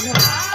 I know.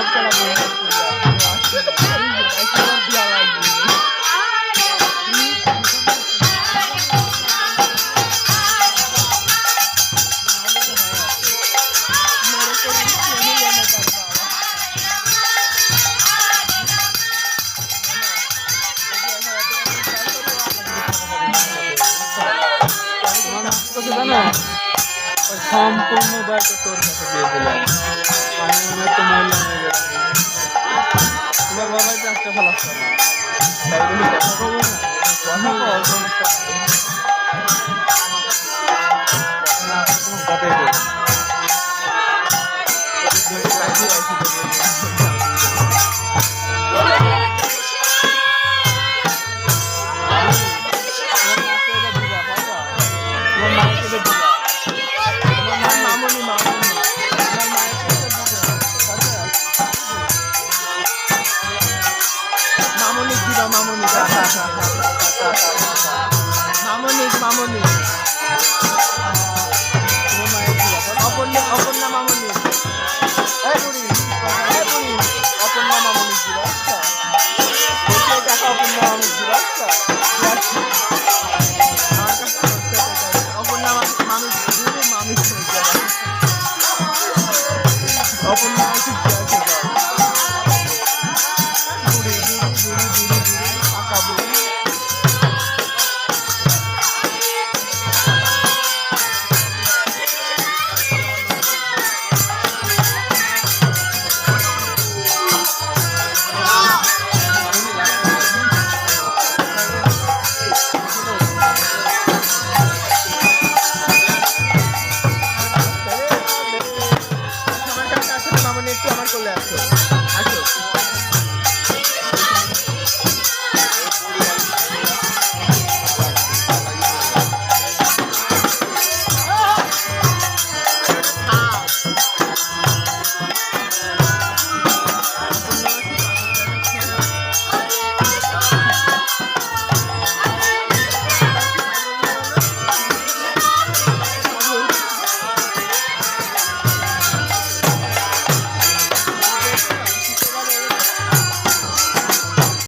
vlog ko lang সম্পূর্ণ দায়িত্ব তোর কাছে দিয়ে দিলাম। আমি মনে মহিলা হয়ে গেলাম তোমার বাবাই চাষটা না তাই বলে কথা বলব না। কথা বলব সমস্যা মামনি। অপর্ণা অপর্ণা মামনি। বুড়ি বুড়ি অপর্ণা মামনি আচ্ছা। অপর্ণা মামনি।